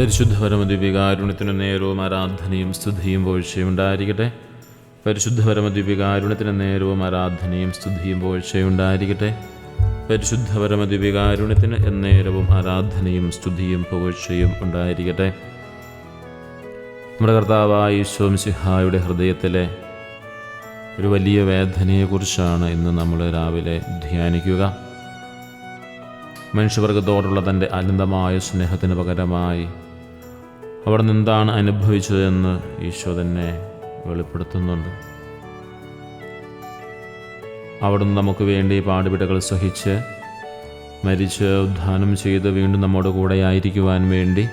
പരിശുദ്ധ പരമദ്വീപികാരുണ്യത്തിന് നേരവും ആരാധനയും സ്തുതിയും പോഴ്ചയും ഉണ്ടായിരിക്കട്ടെ. പരിശുദ്ധ പരമദ്വീപികാരുണ്യത്തിന് നേരവും ആരാധനയും സ്തുതിയും പോഴ്ചയും ഉണ്ടായിരിക്കട്ടെ. പരിശുദ്ധ പരമദ്വീപികാരുണ്യത്തിന് എന്നേരവും ആരാധനയും സ്തുതിയും പുകഴ്ചയും ഉണ്ടായിരിക്കട്ടെ. നമ്മുടെ കർത്താവായ ഈശോം സിഹായുടെ ഹൃദയത്തിലെ ഒരു വലിയ വേദനയെക്കുറിച്ചാണ് ഇന്ന് നമ്മൾ രാവിലെ ധ്യാനിക്കുക. മനുഷ്യവർഗത്തോടുള്ള തന്റെ അനന്തമായ സ്നേഹത്തിന് പകരമായി അവിടെ നിന്താണ് അനുഭവിച്ചതെന്ന് ഈശോ തന്നെ വെളിപ്പെടുത്തുന്നുണ്ട്. അവിടുന്ന് നമുക്ക് വേണ്ടി പാടുപിടകൾ സഹിച്ച് മരിച്ച് ഉദ്ധാനം ചെയ്ത് വീണ്ടും നമ്മുടെ കൂടെ ആയിരിക്കുവാൻ വേണ്ടി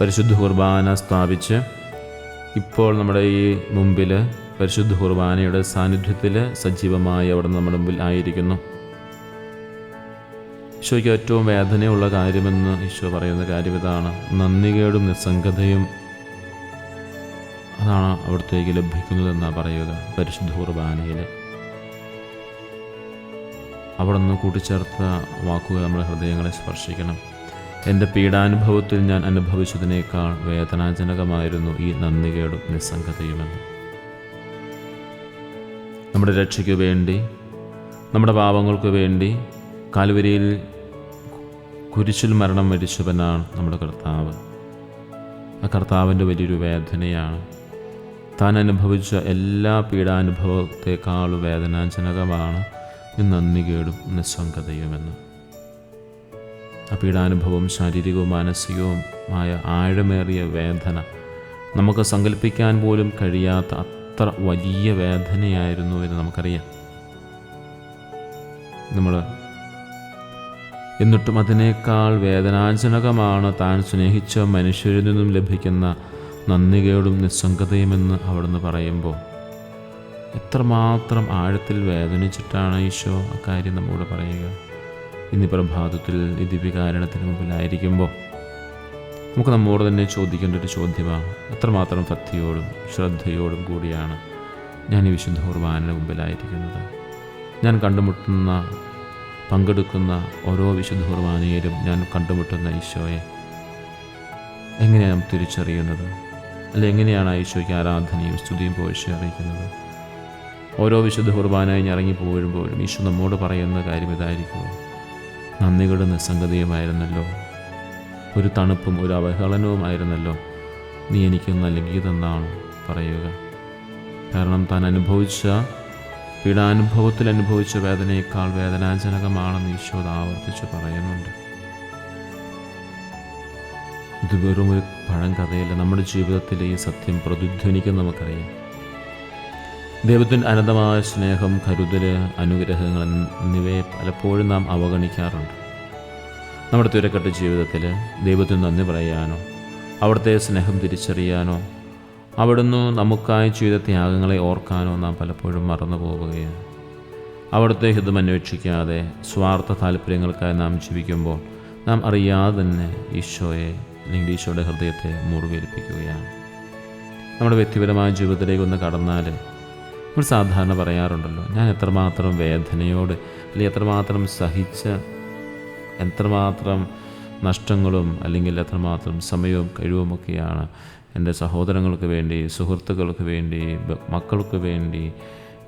പരിശുദ്ധ കുർബാന സ്ഥാപിച്ച് ഇപ്പോൾ നമ്മുടെ ഈ മുമ്പിൽ പരിശുദ്ധ കുർബാനയുടെ സാന്നിധ്യത്തിൽ സജീവമായി അവിടെ നമ്മുടെ മുമ്പിൽ ആയിരിക്കുന്നു. ഈശോയ്ക്ക് ഏറ്റവും വേദനയുള്ള കാര്യമെന്ന് ഈശോ പറയുന്ന കാര്യം ഇതാണ്. നന്ദികേടും നിസ്സംഗതയും അതാണ് അവിടത്തേക്ക് ലഭിക്കുന്നതെന്നാണ് പറയുക പരിശുദ്ധ കുർബാനയിൽ അവിടെ നിന്ന് കൂട്ടിച്ചേർത്ത വാക്കുകൾ നമ്മുടെ ഹൃദയങ്ങളെ സ്പർശിക്കണം. എന്റെ പീഡാനുഭവത്തിൽ ഞാൻ അനുഭവിച്ചതിനേക്കാൾ വേദനാജനകമായിരുന്നു ഈ നന്ദികേടും നിസ്സംഗതയുമെന്ന്. നമ്മുടെ രക്ഷയ്ക്ക് വേണ്ടി നമ്മുടെ പാപങ്ങൾക്ക് വേണ്ടി കാൽവരിയിൽ കുരിശിൽ മരണം വരിച്ചവനാണ് നമ്മുടെ കർത്താവ്. ആ കർത്താവിന്റെ വലിയൊരു വേദനയാണ്. താൻ അനുഭവിച്ച എല്ലാ പീഡാനുഭവത്തെക്കാളും വേദനാജനകമാണ്. നന്ദി നന്ദികേടും നിസ്സംഗതയുമെന്ന് ആ പീഡാനുഭവം ശാരീരികവും മാനസികവുമായ ആഴമേറിയ വേദന. നമുക്ക് സങ്കല്പിക്കാൻ പോലും കഴിയാത്ത അത്ര വലിയ വേദനയായിരുന്നു എന്ന് നമുക്കറിയാം. നമ്മൾ എന്നിട്ടും അതിനേക്കാൾ വേദനാജനകമാണ് താൻ സ്നേഹിച്ച മനുഷ്യരിൽ നിന്നും ലഭിക്കുന്ന നന്ദികയോടും നിസ്സംഗതയുമെന്ന് അവിടുന്ന് പറയുമ്പോൾ. എത്രമാത്രം ആഴത്തിൽ വേദനിച്ചിട്ടാണ് ഈശോ അക്കാര്യം നമ്മോട് പറയുക. ഇന്ന് പ്രഭാതത്തിൽ ഈ ദിവ്യകാരണത്തിന് മുമ്പിലായിരിക്കുമ്പോൾ നമുക്ക് നമ്മോട് തന്നെ ചോദിക്കേണ്ട ഒരു ചോദ്യമാണ്. എത്രമാത്രം ഭക്തിയോടും ശ്രദ്ധയോടും കൂടിയാണ് ഞാൻ ഈ വിശുദ്ധ കുർബാനയുടെ മുമ്പിലായിരിക്കുന്നത്. ഞാൻ കണ്ടുമുട്ടുന്ന പങ്കെടുക്കുന്ന ഓരോ വിശുദ്ധ കുർബാനയിലും ഞാൻ കണ്ടുമുട്ടുന്ന ഈശോയെ. എങ്ങനെയാണ് തിരിച്ചറിയുന്നത്? അല്ലെ എങ്ങനെയാണ് ഈശോയ്ക്ക് ആരാധനയും സ്തുതിയും പോയിച്ച് അറിയിക്കുന്നത്? ഓരോ വിശുദ്ധ കുർബാനയും ഇറങ്ങി ഈശോ നമ്മോട് പറയുന്ന കാര്യം ഇതായിരിക്കുമോ നന്ദികളുടെ നിസ്സംഗതയുമായിരുന്നല്ലോ. ഒരു തണുപ്പും ഒരു അവഹേളനവുമായിരുന്നല്ലോ നീ എനിക്ക് നൽകിയതെന്നാണ് പറയുക. കാരണം താൻ അനുഭവിച്ച പീഡാനുഭവത്തിൽ അനുഭവിച്ച വേദനയേക്കാൾ വേദനാജനകമാണെന്ന് ഈശോ ആവർത്തിച്ചു പറയുന്നുണ്ട്. ഇത് വെറും ഒരു പഴം കഥയല്ല. നമ്മുടെ ജീവിതത്തിലെ ഈ സത്യം പ്രതിധ്വനിക്കും നമുക്കറിയാം. ദൈവത്തിന്റെ അനന്തമായ സ്നേഹം കരുതൽ അനുഗ്രഹങ്ങൾ എന്നിവയെ പലപ്പോഴും നാം അവഗണിക്കാറുണ്ട്. നമ്മുടെ തിരക്കട്ട ജീവിതത്തിൽ ദൈവത്തിന് നന്ദി പറയാനോ അവിടുത്തെ സ്നേഹം തിരിച്ചറിയാനോ അവിടുന്ന് നമുക്കായി ചെയ്ത ത്യാഗങ്ങളെ ഓർക്കാനോ നാം പലപ്പോഴും മറന്നു പോവുകയാണ്. അവിടുത്തെ ഹിതം അന്വേഷിക്കാതെ സ്വാർത്ഥ താല്പര്യങ്ങൾക്കായി നാം ജീവിക്കുമ്പോൾ നാം അറിയാതെ തന്നെ ഈശോയെ അല്ലെങ്കിൽ ഈശോയുടെ ഹൃദയത്തെ മുറിവേൽപ്പിക്കുകയാണ് നമ്മുടെ വ്യക്തിപരമായ ജീവിതത്തിലേക്ക് ഒന്ന് കടന്നാൽ നമ്മൾ സാധാരണ പറയാറുണ്ടല്ലോ ഞാൻ എത്രമാത്രം വേദനയോട് അല്ലെങ്കിൽ എത്രമാത്രം സഹിച്ച എത്രമാത്രം നഷ്ടങ്ങളും അല്ലെങ്കിൽ എത്രമാത്രം സമയവും കഴിവുമൊക്കെയാണ് എന്റെ സഹോദരങ്ങൾക്ക് വേണ്ടി സുഹൃത്തുക്കൾക്ക് വേണ്ടി മക്കൾക്ക് വേണ്ടി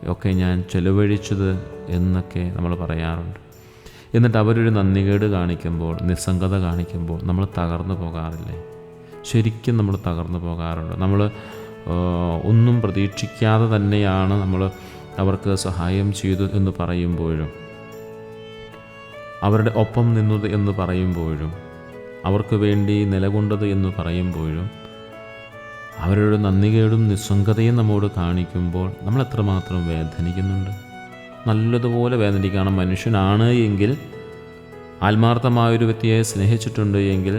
ഒക്കെ ഞാൻ ചെലവഴിച്ചത് എന്നൊക്കെ നമ്മൾ പറയാറുണ്ട്. എന്നിട്ട് അവരൊരു നന്ദികേട് കാണിക്കുമ്പോൾ നിസ്സംഗത കാണിക്കുമ്പോൾ നമ്മൾ തകർന്നു പോകാറില്ലേ? ശരിക്കും നമ്മൾ തകർന്നു പോകാറുണ്ട്. നമ്മൾ ഒന്നും പ്രതീക്ഷിക്കാതെ തന്നെയാണ് നമ്മൾ അവർക്ക് സഹായം ചെയ്തു എന്ന് പറയുമ്പോഴും അവരുടെ ഒപ്പം നിന്നത് എന്ന് പറയുമ്പോഴും അവർക്ക് വേണ്ടി നിലകൊണ്ടത് എന്ന് പറയുമ്പോഴും അവരുടെ നന്ദികേടും നിസ്സംഗതയും നമ്മോട് കാണിക്കുമ്പോൾ നമ്മൾ എത്രമാത്രം വേദനിക്കുന്നുണ്ട്? നല്ലതുപോലെ വേദനിക്കണം. മനുഷ്യനാണ് എങ്കിൽ ആത്മാർത്ഥമായൊരു വ്യക്തിയെ സ്നേഹിച്ചിട്ടുണ്ട് എങ്കിൽ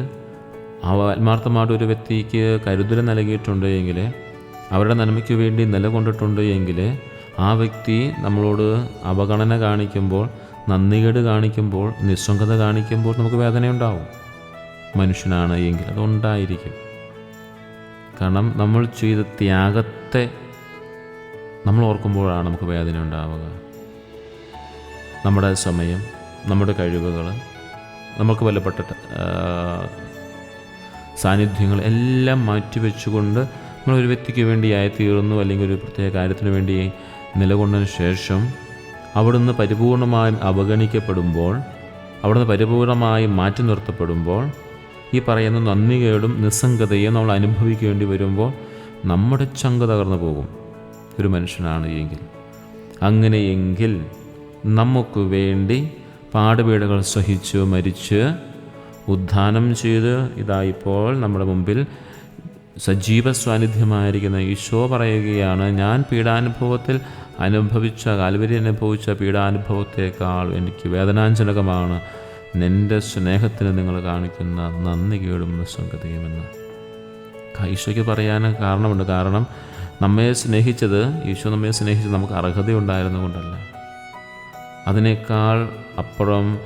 ആത്മാർത്ഥമായിട്ട് ഒരു വ്യക്തിക്ക് കരുതൽ നൽകിയിട്ടുണ്ട് എങ്കിൽ അവരുടെ നന്മയ്ക്ക് വേണ്ടി നിലകൊണ്ടിട്ടുണ്ട് എങ്കിൽ ആ വ്യക്തി നമ്മളോട് അവഗണന കാണിക്കുമ്പോൾ നന്ദികേട് കാണിക്കുമ്പോൾ നിസ്സംഗത കാണിക്കുമ്പോൾ നമുക്ക് വേദനയുണ്ടാവും. മനുഷ്യനാണ് എങ്കിൽ അതുണ്ടായിരിക്കും. കാരണം നമ്മൾ ചെയ്ത ത്യാഗത്തെ നമ്മൾ ഓർക്കുമ്പോഴാണ് നമുക്ക് വേദന ഉണ്ടാവുക. നമ്മുടെ സമയം നമ്മുടെ കഴിവുകൾ നമുക്ക് വിലപ്പെട്ട ആ, സാന്നിധ്യങ്ങൾ എല്ലാം മാറ്റിവെച്ചുകൊണ്ട് ഒരു വ്യക്തിക്ക് വേണ്ടിയായി തീർന്നു അല്ലെങ്കിൽ ഒരു പ്രത്യേക കാര്യത്തിന് വേണ്ടി നിലകൊണ്ടതിന് ശേഷം അവിടുന്ന് പരിപൂർണമായും അവഗണിക്കപ്പെടുമ്പോൾ അവിടുന്ന് പരിപൂർണമായും മാറ്റി നിർത്തപ്പെടുമ്പോൾ ഈ പറയുന്ന നന്ദികേടും നിസ്സംഗതയും നമ്മൾ അനുഭവിക്കേണ്ടി വരുമ്പോൾ നമ്മുടെ ചങ്ക തകർന്നു പോകും. ഒരു മനുഷ്യനാണ് എങ്കിൽ. അങ്ങനെയെങ്കിൽ നമുക്ക് വേണ്ടി പാടുപീടകൾ സഹിച്ച് മരിച്ച് ഉദ്ധാനം ചെയ്ത് ഇതായിപ്പോൾ നമ്മുടെ മുമ്പിൽ സജീവ സാന്നിധ്യമായിരിക്കുന്ന ഈശോ പറയുകയാണ് ഞാൻ പീഡാനുഭവത്തിൽ അനുഭവിച്ച കാൽവരി അനുഭവിച്ച പീഡാനുഭവത്തേക്കാൾ എനിക്ക് വേദനാജനകമാണ്. നിന്റെ സ്നേഹത്തിന് നിങ്ങൾ കാണിക്കുന്ന നന്ദി കേടും നിസ്സംഗതയുമെന്ന് ഈശോയ്ക്ക് പറയാൻ കാരണമുണ്ട്. കാരണം നമ്മെ സ്നേഹിച്ചത് ഈശോ നമ്മെ സ്നേഹിച്ചത് നമുക്ക് അർഹതയുണ്ടായിരുന്നു കൊണ്ടല്ല അതിനേക്കാൾ അപ്പുറം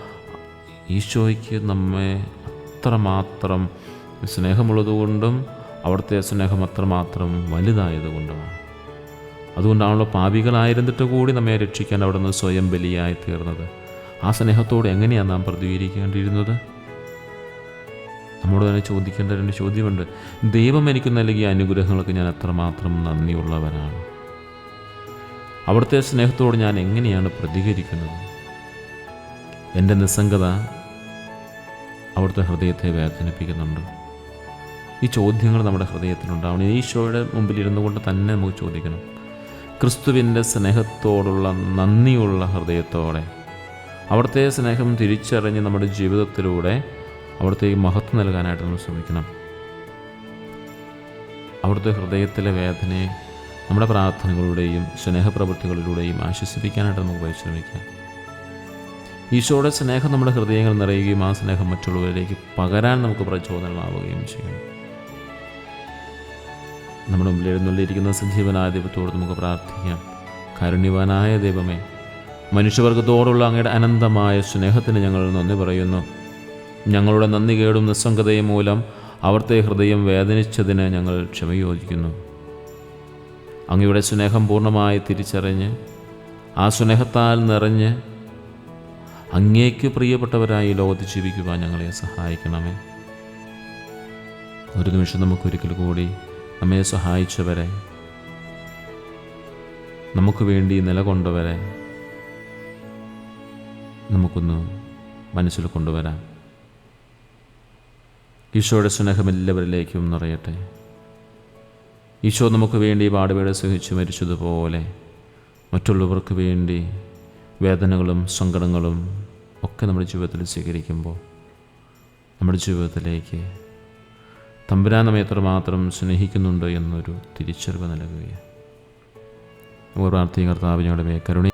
ഈശോയ്ക്ക് നമ്മെ അത്രമാത്രം സ്നേഹമുള്ളതുകൊണ്ടും അവിടുത്തെ സ്നേഹം അത്രമാത്രം വലുതായതുകൊണ്ടുമാണ്. അതുകൊണ്ടാണല്ലോ പാപികളായിരുന്നിട്ട് കൂടി നമ്മെ രക്ഷിക്കാൻ അവിടുന്ന് സ്വയം ബലിയായി തീർന്നത്. ആ സ്നേഹത്തോട് എങ്ങനെയാണ് നാം പ്രതികരിക്കേണ്ടിയിരുന്നത്? നമ്മോട് തന്നെ ചോദിക്കേണ്ട രണ്ട് ചോദ്യമുണ്ട്. ദൈവം എനിക്ക് നൽകിയ അനുഗ്രഹങ്ങൾക്ക് ഞാൻ എത്രമാത്രം നന്ദിയുള്ളവനാണ്. അവിടുത്തെ സ്നേഹത്തോട് ഞാൻ എങ്ങനെയാണ് പ്രതികരിക്കുന്നത്? എന്റെ നിസ്സംഗത അവിടുത്തെ ഹൃദയത്തെ വേദനിപ്പിക്കുന്നുണ്ട്. ഈ ചോദ്യങ്ങൾ നമ്മുടെ ഹൃദയത്തിലുണ്ടാവണം. ഈശോയുടെ മുമ്പിൽ ഇരുന്നു കൊണ്ട് തന്നെ നമുക്ക് ചോദിക്കണം. ക്രിസ്തുവിന്റെ സ്നേഹത്തോടുള്ള നന്ദിയുള്ള ഹൃദയത്തോടെ അവിടുത്തെ സ്നേഹം തിരിച്ചറിഞ്ഞ് നമ്മുടെ ജീവിതത്തിലൂടെ അവിടുത്തെ മഹത്വം നൽകാനായിട്ട് നമ്മൾ ശ്രമിക്കണം. അവിടുത്തെ ഹൃദയത്തിലെ വേദനയെ നമ്മുടെ പ്രാർത്ഥനകളുടെയും സ്നേഹപ്രവൃത്തികളിലൂടെയും ആശ്വസിപ്പിക്കാനായിട്ട് നമുക്ക് പരിശ്രമിക്കാം ഈശോയുടെ സ്നേഹം നമ്മുടെ ഹൃദയങ്ങൾ നിറയുകയും ആ സ്നേഹം മറ്റുള്ളവരിലേക്ക് പകരാൻ നമുക്ക് പ്രചോദനമാവുകയും ചെയ്യണം. നമ്മുടെ മുമ്പിൽ എഴുന്നള്ളിയിരിക്കുന്ന സജീവനായ ദൈവത്തോട് നമുക്ക് പ്രാർത്ഥിക്കാം. കാരുണ്യവാനായ ദൈവമേ മനുഷ്യവർഗത്തോടുള്ള അങ്ങയുടെ അനന്തമായ സ്നേഹത്തിന് ഞങ്ങൾ നന്ദി പറയുന്നു. ഞങ്ങളുടെ നന്ദി കേടും നിസ്സംഗതയും മൂലം അവർത്തെ ഹൃദയം വേദനിച്ചതിന് ഞങ്ങൾ ക്ഷമയോജിക്കുന്നു. അങ്ങയുടെ സ്നേഹം പൂർണമായി തിരിച്ചറിഞ്ഞ് ആ സ്നേഹത്താൽ നിറഞ്ഞ് അങ്ങേക്ക് പ്രിയപ്പെട്ടവരായി ലോകത്ത് ജീവിക്കുവാൻ ഞങ്ങളെ സഹായിക്കണമേ. ഒരു നിമിഷം നമുക്കൊരിക്കൽ കൂടി നമ്മെ സഹായിച്ചവരെ നമുക്ക് വേണ്ടി നിലകൊണ്ടവരെ നമുക്കൊന്ന് മനസ്സിൽ കൊണ്ടുവരാം. ഈശോയുടെ സ്നേഹം എല്ലാവരിലേക്കും നിറയട്ടെ. ഈശോ നമുക്ക് വേണ്ടി പാടുപേടെ സഹിച്ച് മരിച്ചതുപോലെ മറ്റുള്ളവർക്ക് വേണ്ടി വേദനകളും സങ്കടങ്ങളും ഒക്കെ നമ്മുടെ ജീവിതത്തിൽ സ്വീകരിക്കുമ്പോൾ നമ്മുടെ ജീവിതത്തിലേക്ക് തമ്പുരാൻ നമ്മെ എത്രമാത്രം സ്നേഹിക്കുന്നുണ്ട് എന്നൊരു തിരിച്ചറിവ് നൽകുകയാണ്. ഓരോ കർത്താവ് ഞങ്ങളുടെ മേ കരുണ